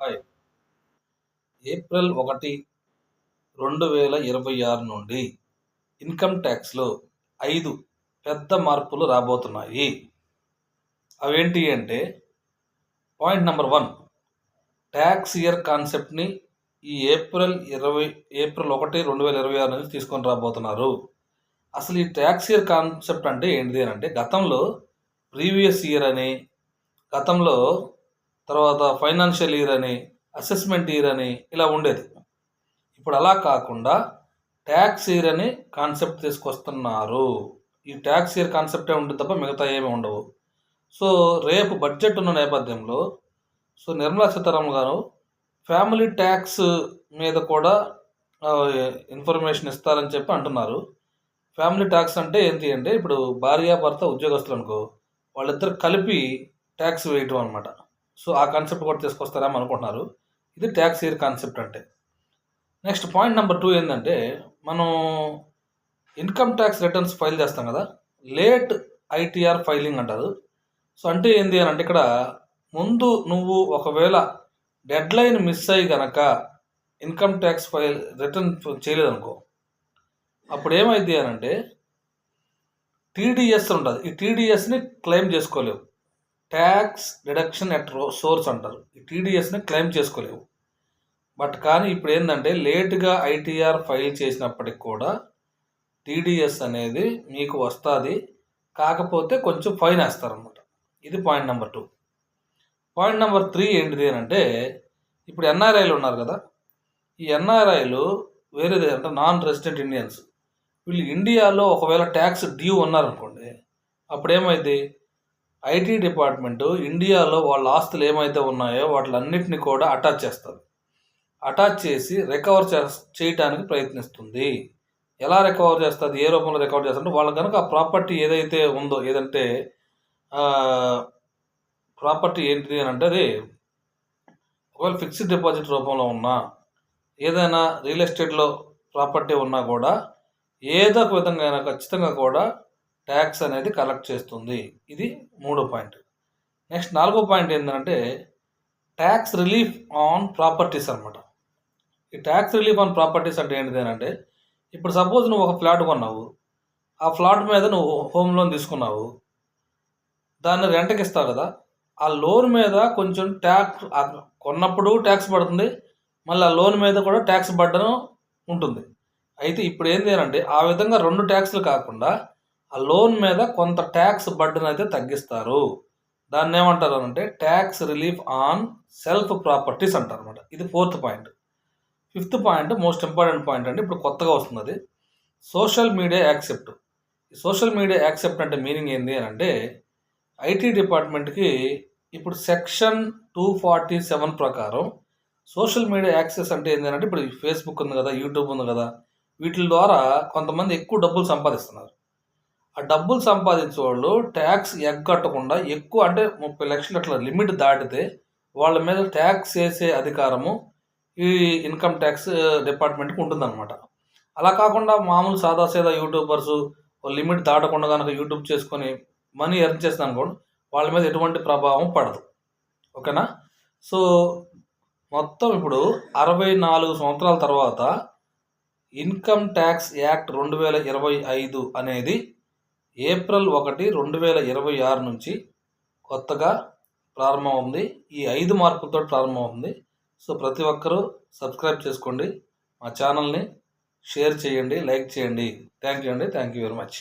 Hi. April ఒకటి రెండు వేల ఇరవై ఆరు నుండి ఇన్కమ్ ట్యాక్స్లో ఐదు పెద్ద మార్పులు రాబోతున్నాయి. అవేంటి అంటే point number one tax year కాన్సెప్ట్ని ఈ ఏప్రిల్ ఇరవై ఏప్రిల్ ఒకటి రెండు వేల ఇరవై ఆరు నుంచి తీసుకొని రాబోతున్నారు. అసలు ఈ ట్యాక్స్ ఇయర్ కాన్సెప్ట్ అంటే ఏంటిది అని అంటే గతంలో ప్రీవియస్ ఇయర్ అని గతంలో తర్వాత ఫైనాన్షియల్ ఇయర్ అని అసెస్మెంట్ ఇయర్ అని ఇలా ఉండేది. ఇప్పుడు అలా కాకుండా ట్యాక్స్ ఇయర్ అని కాన్సెప్ట్ తీసుకొస్తున్నారు. ఈ ట్యాక్స్ ఇయర్ కాన్సెప్టే ఉంటుంది తప్ప మిగతా ఏమి ఉండవు. సో రేపు బడ్జెట్ ఉన్న నేపథ్యంలో సో నిర్మలా సీతారామన్ గారు ఫ్యామిలీ ట్యాక్స్ మీద కూడా ఇన్ఫర్మేషన్ ఇస్తారని చెప్పి అంటున్నారు. ఫ్యామిలీ ట్యాక్స్ అంటే ఏంటి అంటే ఇప్పుడు భార్యాభర్త ఉద్యోగస్తులు అనుకో వాళ్ళిద్దరు కలిపి ట్యాక్స్ వేయటం అనమాట సో ఆ కాన్సెప్ట్ కూడా తీసుకొస్తారేమో అనుకుంటున్నారు. ఇది ట్యాక్స్ ఇయర్ కాన్సెప్ట్ అంటే. నెక్స్ట్ పాయింట్ నెంబర్ టూ ఏంటంటే మనం ఇన్కమ్ ట్యాక్స్ రిటర్న్స్ ఫైల్ చేస్తాం కదా లేట్ ఐటీఆర్ ఫైలింగ్ అంటారు. సో అంటే ఏంది అని అంటే ఇక్కడ ముందు నువ్వు ఒకవేళ డెడ్ లైన్ మిస్ అయ్యి కనుక ఇన్కమ్ ట్యాక్స్ ఫైల్ రిటర్న్ చేయలేదనుకో అప్పుడు ఏమైంది అని అంటే టీడీఎస్ ఉంటుంది. ఈ టీడీఎస్ని క్లెయిమ్ చేసుకోలేవు. ట్యాక్స్ డిడక్షన్ ఎట్ సోర్స్ అంటారు. ఈ టీడీఎస్ని క్లెయిమ్ చేసుకోలేవు. బట్ కానీ ఇప్పుడు ఏంటంటే లేట్గా ఐటీఆర్ ఫైల్ చేసినప్పటికి కూడా టీడీఎస్ అనేది మీకు వస్తుంది. కాకపోతే కొంచెం ఫైన్ వేస్తారనమాట ఇది point number two. Point number three ఏంటిది అని అంటే ఇప్పుడు ఎన్ఆర్ఐలు ఉన్నారు కదా. ఈ ఎన్ఆర్ఐలు వేరేది అంటే నాన్ రెసిడెంట్ ఇండియన్స్. వీళ్ళు ఇండియాలో ఒకవేళ ట్యాక్స్ డ్యూ ఉన్నారనుకోండి అప్పుడు ఏమైంది ఐటీ డిపార్ట్మెంటు ఇండియాలో వాళ్ళ ఆస్తులు ఏమైతే ఉన్నాయో వాటిలన్నిటిని కూడా అటాచ్ చేస్తారు అటాచ్ చేసి రికవర్ చే చేయటానికి ప్రయత్నిస్తుంది. ఎలా రికవర్ చేస్తుంది? ఏ రూపంలో రికవర్ చేస్తుంటే వాళ్ళు కనుక ఆ ప్రాపర్టీ ఏదైతే ఉందో ఏదంటే ప్రాపర్టీ ఏంటిది అని అంటే అది ఒకవేళ ఫిక్స్డ్ డిపాజిట్ రూపంలో ఉన్నా ఏదైనా రియల్ ఎస్టేట్లో ప్రాపర్టీ ఉన్నా కూడా ఏదో ఒక విధంగా అయినా ఖచ్చితంగా కూడా ట్యాక్స్ అనేది కలెక్ట్ చేస్తుంది. ఇది మూడో పాయింట్ నెక్స్ట్ నాలుగో పాయింట్ ఏంటంటే ట్యాక్స్ రిలీఫ్ ఆన్ ప్రాపర్టీస్ అనమాట ఈ ట్యాక్స్ రిలీఫ్ ఆన్ ప్రాపర్టీస్ అంటే ఏంటిది అంటే ఇప్పుడు సపోజ్ నువ్వు ఒక ఫ్లాట్ కొన్నావు. ఆ ఫ్లాట్ మీద నువ్వు హోమ్ లోన్ తీసుకున్నావు. దాన్ని రెంట్కి ఇస్తావు కదా. ఆ లోన్ మీద కొంచెం ట్యాక్స్ కొన్నప్పుడు ట్యాక్స్ పడుతుంది. మళ్ళీ ఆ లోన్ మీద కూడా ట్యాక్స్ పడ్డం ఉంటుంది. అయితే ఇప్పుడు ఏంటి అంటే ఆ విధంగా రెండు ట్యాక్స్లు కాకుండా ఆ లోన్ మీద కొంత ట్యాక్స్ బర్డన్ అయితే తగ్గిస్తారు. దాన్ని ఏమంటారు అంటే tax relief on self properties అంటారు అనమాట ఇది fourth point. Fifth point most important point అంటే ఇప్పుడు కొత్తగా వస్తుంది social media accept. Social media accept అంటే మీనింగ్ ఏంటి అని అంటే ఐటీ డిపార్ట్మెంట్కి ఇప్పుడు సెక్షన్ టూ ఫార్టీ సెవెన్ ప్రకారం సోషల్ మీడియా యాక్సెస్ అంటే ఏంటంటే ఇప్పుడు ఫేస్బుక్ ఉంది కదా యూట్యూబ్ ఉంది కదా వీటి ద్వారా కొంతమంది ఎక్కువ డబ్బులు సంపాదిస్తున్నారు. ఆ డబ్బులు సంపాదించే వాళ్ళు ట్యాక్స్ ఎగ్గట్టకుండా ఎక్కువ అంటే ముప్పై లక్షలు అట్లా లిమిట్ దాటితే వాళ్ళ మీద ట్యాక్స్ వేసే అధికారము ఈ ఇన్కమ్ ట్యాక్స్ డిపార్ట్మెంట్కి ఉంటుందన్నమాట. అలా కాకుండా మామూలు సాదాసీదా యూట్యూబర్స్ లిమిట్ దాటకుండా కనుక యూట్యూబ్ చేసుకొని మనీ ఎర్న్ చేసిన అనుకోండి వాళ్ళ మీద ఎటువంటి ప్రభావం పడదు. ఓకేనా? సో మొత్తం ఇప్పుడు అరవై నాలుగు సంవత్సరాల తర్వాత ఇన్కమ్ ట్యాక్స్ యాక్ట్ రెండు వేల ఇరవై ఐదు అనేది ఏప్రిల్ ఒకటి రెండు వేల ఇరవై ఆరు నుంచి కొత్తగా ప్రారంభమవుతుంది. ఈ ఐదు మార్పులతో ప్రారంభమవుతుంది. సో ప్రతి ఒక్కరూ సబ్స్క్రైబ్ చేసుకోండి. మా ఛానల్ని షేర్ చేయండి లైక్ చేయండి. థ్యాంక్ యూ అండి. Thank you very much.